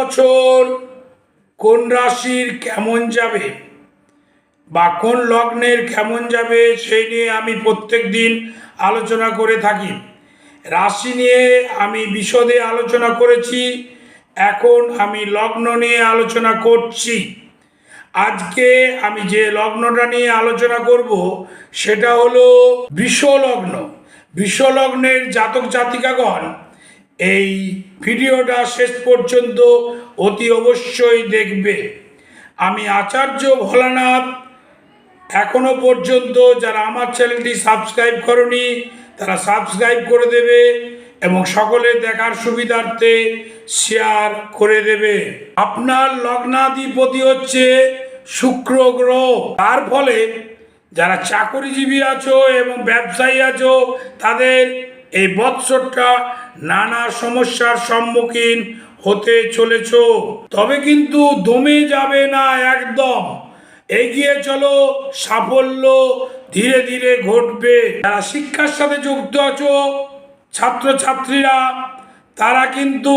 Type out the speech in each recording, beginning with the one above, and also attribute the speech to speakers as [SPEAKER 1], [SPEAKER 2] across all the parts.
[SPEAKER 1] বছর কোন রাশির কেমন যাবে বা কোন লগ্নের কেমন যাবে সেই নিয়ে আমি প্রত্যেক দিন আলোচনা করে থাকি। রাশি নিয়ে আমি বিশদে আলোচনা করেছি, এখন আমি লগ্ন নিয়ে আলোচনা করছি। আজকে আমি যে লগ্নটা নিয়ে আলোচনা করব, সেটা হলো বিশ্বলগ্ন বিশ্বলগ্নের জাতক জাতিকাগণ এই ভিডিওটা শেষ পর্যন্ত অতি অবশ্যই দেখবে। আমি আচার্য ভোলানাথ। এখনও পর্যন্ত যারা আমার চ্যানেলটি সাবস্ক্রাইব করনি, তারা সাবস্ক্রাইব করে দেবে এবং সকলে দেখার সুবিধার্থে শেয়ার করে দেবে। আপনার লগ্নাধিপতি হচ্ছে শুক্র গ্রহ। তার ফলে যারা চাকরিজীবী আছো এবং ব্যবসায়ী আছো, তাদের এই বৎসরটা নানা সমস্যার সম্মুখীন হতে চলেছ। তবে কিন্তু দমে যাবে না একদম। এগিয়ে চলো, সাফল্য ধীরে ধীরে ঘটবে। যারা শিক্ষার সাথে যুক্ত আছো, ছাত্রছাত্রীরা, তারা কিন্তু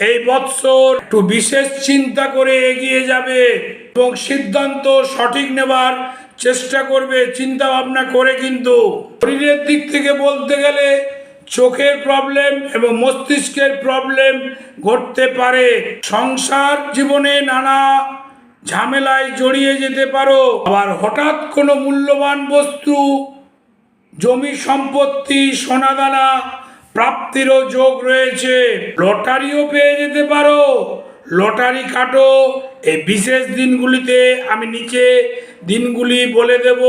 [SPEAKER 1] এই বৎসর একটু বিশেষ চিন্তা করে এগিয়ে যাবে এবং সিদ্ধান্ত সঠিক নেবার চেষ্টা করবে চিন্তা ভাবনা করে কিন্তু। শরীরের দিক থেকে বলতে গেলে চোখের প্রবলেম এবং মস্তিষ্কের প্রবলেম ঘটতে পারে। সংসার জীবনে নানা ঝামেলায় জড়িয়ে যেতে পারো। আবার হঠাৎ কোনো মূল্যবান বস্তু, জমি সম্পত্তি, সোনাদানা প্রাপ্তিরও যোগ রয়েছে। লটারিও পেয়ে যেতে পারো। লটারি কাটো। এই বিশেষ দিনগুলিতে আমি নিচে দিনগুলি বলে দেব।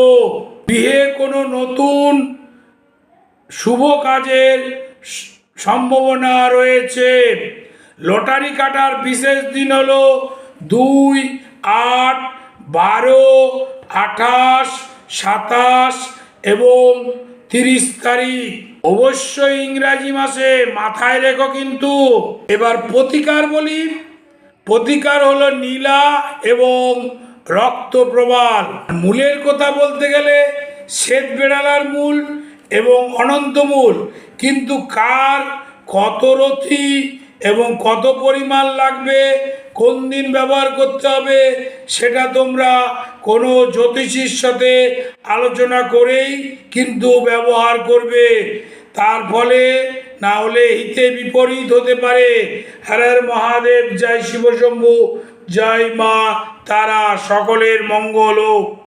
[SPEAKER 1] বিয়ে কোনো নতুন শুভ কাজের সম্ভাবনা রয়েছে। লটারি কাটার বিশেষ দিন হলো দুই আট বারো আঠাশ সাতাশ এবং তিরিশ তারিখ। অবশ্যই ইংরাজি মাসে মাথায় রেখো কিন্তু। এবার প্রতিকার বলি। প্রতিকার হলো নীলা এবং রক্ত প্রবাল। মূলের কথা বলতে গেলে শ্বেত বেড়ালার মূল এবং অনন্তমূল। কিন্তু কার কত রথি এবং কত পরিমাণ লাগবে? কোন দিন ব্যবহার করতে হবে? সেটা তোমরা কোনো জ্যোতিষীর সাথে আলোচনা করেই কিন্তু ব্যবহার করবে। তার ফলে না হলে হিতে বিপরীত হতে পারে। হরের মহাদেব, জয় শিবশম্ভু জয় মা তারা, সকলের মঙ্গল হোক।